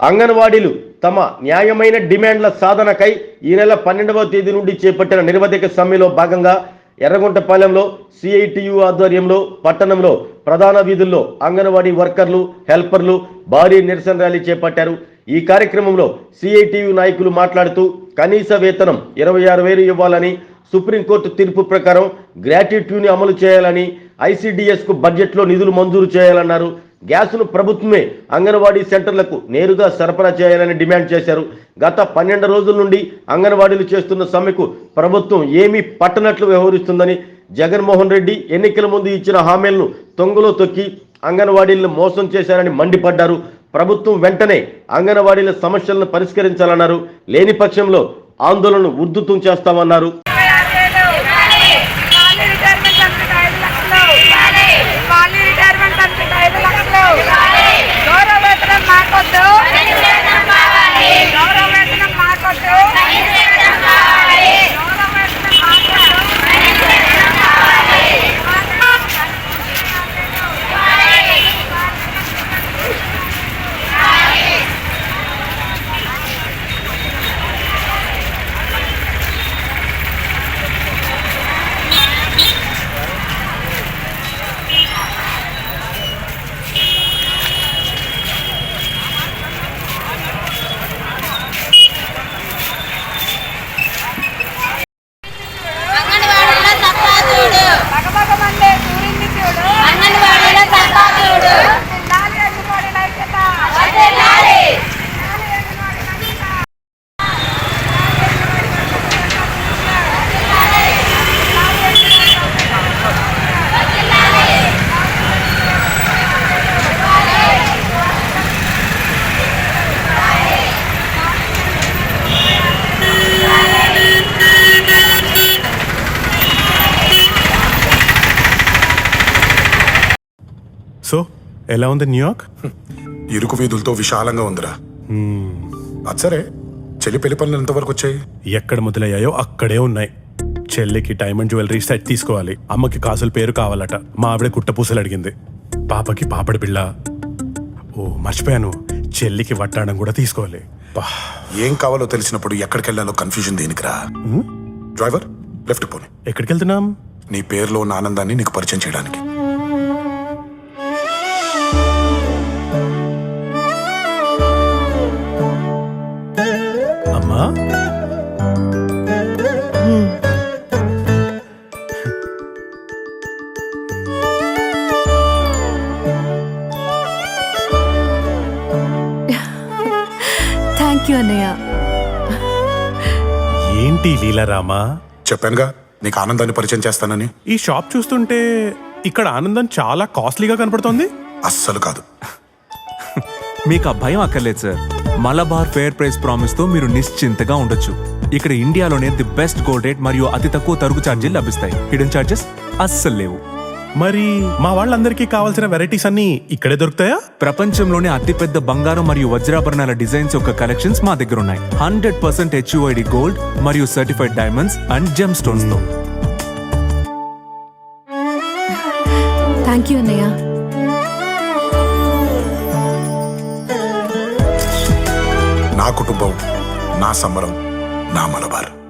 అంగన్వాడీలు తమ న్యాయమైన డిమాండ్ల సాధనకై ఈ నెల పన్నెండవ తేదీ నుండి చేపట్టిన నిరవధిక సమ్మెలో భాగంగా ఎర్రగుంటపాలెంలో సిఐటియు ఆధ్వర్యంలో పట్టణంలో ప్రధాన వీధుల్లో అంగన్వాడీ వర్కర్లు హెల్పర్లు భారీ నిరసన ర్యాలీ చేపట్టారు. ఈ కార్యక్రమంలో సిఐటియు నాయకులు మాట్లాడుతూ కనీస వేతనం ఇరవై ఆరు వేలు ఇవ్వాలని సుప్రీంకోర్టు తీర్పు ప్రకారం గ్రాట్యుటీని అమలు చేయాలని ఐసిడిఎస్ బడ్జెట్లో నిధులు మంజూరు చేయాలన్నారు. గ్యాస్ను ప్రభుత్వమే అంగన్వాడీ సెంటర్లకు నేరుగా సరఫరా చేయాలని డిమాండ్ చేశారు. గత పన్నెండు రోజుల నుండి అంగన్వాడీలు చేస్తున్న సమ్మెకు ప్రభుత్వం ఏమీ పట్టనట్లు వ్యవహరిస్తుందని జగన్మోహన్ రెడ్డి ఎన్నికల ముందు ఇచ్చిన హామీలను తొంగలో తొక్కి అంగన్వాడీలను మోసం చేశారని మండిపడ్డారు. ప్రభుత్వం వెంటనే అంగన్వాడీల సమస్యలను పరిష్కరించాలన్నారు. లేని పక్షంలో ఆందోళనను ఉద్ధృతం చేస్తామన్నారు ఎలా ఉంది న్యూయార్క్ ఇరుకు వీధులతో విశాలంగా ఉందిరా. అది సరే. చెల్లి పెళ్ళి పనులు ఎంతవరకు వచ్చాయి? ఎక్కడ మొదలయ్యాయో అక్కడే ఉన్నాయి. చెల్లికి డైమండ్ జ్యువెలరీ సెట్ తీసుకోవాలి. అమ్మకి కాసుల పేరు కావాలట. మా ఆవిడ గుట్టపూసలు అడిగింది. పాపకి పాపడి పిల్ల ఓ మర్చిపోయాను. చెల్లికి వట్టాడం కూడా తీసుకోవాలి. బా, ఏం కావాలో తెలిసినప్పుడు ఎక్కడికి వెళ్ళాలో కన్ఫ్యూజన్ దేనికిరా. డ్రైవర్ లెఫ్ట్ పోని. ఎక్కడికి వెళ్తున్నాం నీ పేరులో ఉన్న ఆనందాన్ని నీకు పరిచయం చేయడానికి. థ్యాంక్ యూ అన్నయ్య. ఏంటి లీలారామా? చెప్పానుగా నీకు ఆనందాన్ని పరిచయం చేస్తానని. ఈ షాప్ చూస్తుంటే ఇక్కడ ఆనందం చాలా కాస్ట్లీగా కనపడుతోంది. అస్సలు కాదు. మీకు ఆ భయం అక్కర్లేదు సార్. మలబార్ ఫేర్ ప్రైస్ ప్రామిస్తో మీరు నిశ్చింతగా ఉండొచ్చు. ఇక్కడ ఇండియాలోనే ది బెస్ట్ గోల్డ్ రేట్ మరియు అతి తక్కువ తరుగు ఛార్జీలు లభిస్తాయి. హిడెన్ ఛార్జెస్ అస్సలు లేవు. మరి మా వాళ్ళందరికీ కావాల్సిన వెరైటీస్ అన్ని ఇక్కడే దొరుకుతాయా? ప్రపంచంలోనే అతిపెద్ద బంగారం మరియు వజ్రాభరణాల డిజైన్స్ యొక్క కలెక్షన్స్ మా దగ్గర ఉన్నాయి. హండ్రెడ్ పర్సెంట్ హెచ్యుఐడి గోల్డ్ మరియు సర్టిఫైడ్ డైమండ్స్ అండ్ జెమ్ స్టోన్స్తో. థ్యాంక్ యూ అన్నయ్య. నా కుటుంబం నా సంబరం నా మలబార్